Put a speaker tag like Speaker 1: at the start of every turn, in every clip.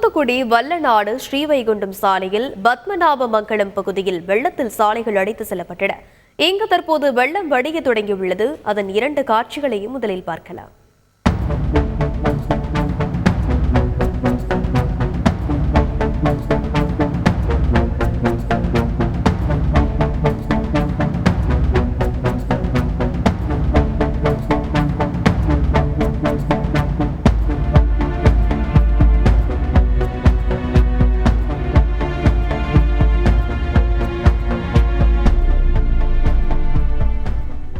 Speaker 1: தூத்துக்குடி வல்லநாடு ஸ்ரீவைகுண்டம் சாலையில் பத்மநாப மங்கலம் பகுதியில் வெள்ளத்தில் சாலைகள் அடைத்து செல்லப்பட்டன. இங்கு தற்போது வெள்ளம் வடிய தொடங்கியுள்ளது. அதன் இரண்டு காட்சிகளையும் முதலில் பார்க்கலாம்.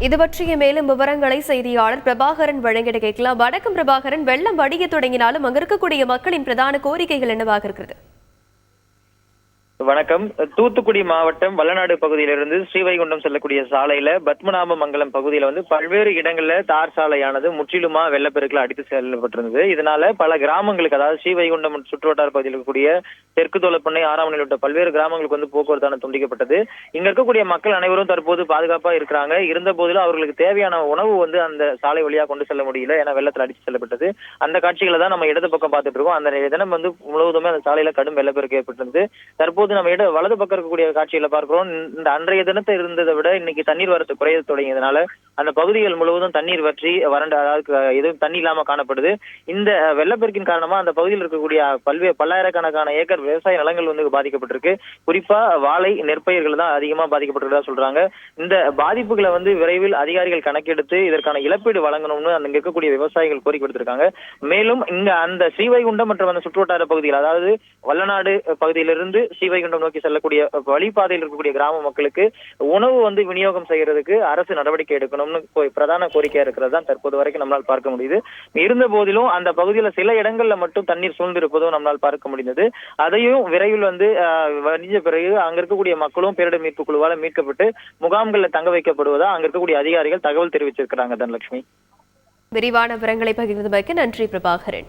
Speaker 1: இது பற்றிய மேலும் விவரங்களை செய்தியாளர் பிரபாகரன் வழங்கிட கேட்கலாம். வணக்கம் பிரபாகரன். வெள்ளம் வடிய தொடங்கினாலும் அங்க இருக்கக்கூடிய மக்களின் பிரதான கோரிக்கைகள் என்னவாக இருக்கிறது?
Speaker 2: வணக்கம். தூத்துக்குடி மாவட்டம் வல்லநாடு பகுதியிலிருந்து ஸ்ரீவைகுண்டம் செல்லக்கூடிய சாலையில பத்மநாப மங்கலம் பகுதியில வந்து பல்வேறு இடங்கள்ல தார் சாலையானது முற்றிலுமா வெள்ளப்பெருக்கில் அடித்து செல்லப்பட்டிருந்தது. இதனால பல கிராமங்களுக்கு அதாவது ஸ்ரீவைகுண்டம் சுற்றுவட்டார பகுதியில் இருக்கக்கூடிய தெற்கு தோலப்பண்ணை ஆறாம் உள்ள பல்வேறு கிராமங்களுக்கு வந்து போக்குவரத்தான துண்டிக்கப்பட்டது. இங்க இருக்கக்கூடிய மக்கள் அனைவரும் தற்போது பாதுகாப்பா இருக்கிறாங்க. இருந்த போதிலும் அவர்களுக்கு தேவையான உணவு வந்து அந்த சாலை வழியா கொண்டு செல்ல முடியல. ஏன்னா வெள்ளத்தில் அடித்து செல்லப்பட்டது. அந்த காட்சிகளை தான் நம்ம இடது பக்கம் பார்த்துட்டு இருக்கோம். அந்த தினம் வந்து முழுவதுமே அந்த சாலையில கடும் வெள்ளப்பெருக்கு ஏற்பட்டிருந்தது. தற்போது போது நம்ம இட வலது பக்கம் இருக்கக்கூடிய காட்சியில பார்க்கிறோம். இந்த அன்றைய தினத்தை இருந்ததை விட இன்னைக்கு தண்ணீர் வரத்து குறைய தொடங்கியதுனால அந்த பகுதிகள் முழுவதும் தண்ணீர் வற்றி வறண்ட அதாவது எதுவும் தண்ணி இல்லாம காணப்படுது. இந்த வெள்ளப்பெருக்கின் காரணமா அந்த பகுதியில் இருக்கக்கூடிய பல்வேறு பல்லாயிரக்கணக்கான ஏக்கர் விவசாய நிலங்கள் வந்து பாதிக்கப்பட்டிருக்கு. குறிப்பா வாழை நெற்பயிர்கள் தான் அதிகமா பாதிக்கப்பட்டிருக்கதா சொல்றாங்க. இந்த பாதிப்புகளை வந்து விரைவில் அதிகாரிகள் கணக்கெடுத்து இதற்கான இழப்பீடு வழங்கணும்னு அங்க இருக்கக்கூடிய விவசாயிகள் கோரிக்கை விடுத்திருக்காங்க. மேலும் இங்க அந்த ஸ்ரீவைகுண்டம் மற்றும் அந்த சுற்றுவட்டார பகுதிகள் அதாவது வல்லநாடு பகுதியிலிருந்து ஸ்ரீவை ஸ்ரீவைகுண்டம் நோக்கி செல்லக்கூடிய வழிபாதையில் இருக்கக்கூடிய கிராம மக்களுக்கு உணவு வந்து விநியோகம் செய்யறதுக்கு அரசு நடவடிக்கை எடுக்கணும்னு பிரதான கோரிக்கையா இருக்கிறது தான் தற்போது வரைக்கும் நம்மளால் பார்க்க முடியுது. இருந்த போதிலும் அந்த பகுதியில சில இடங்கள்ல மட்டும் தண்ணீர் சூழ்ந்திருப்பதும் நம்மளால் பார்க்க முடிந்தது. அதையும் விரைவில் வந்து வணிஞ்ச பிறகு அங்க இருக்கக்கூடிய மக்களும் பேரிடர் மீட்பு குழுவால மீட்கப்பட்டு முகாம்கள்ல தங்க வைக்கப்படுவதா அங்க இருக்கக்கூடிய அதிகாரிகள் தகவல் தெரிவிச்சிருக்கிறாங்க தனலட்சுமி.
Speaker 1: விரிவான விவரங்களை பகிர்ந்தமைக்கு நன்றி பிரபாகரன்.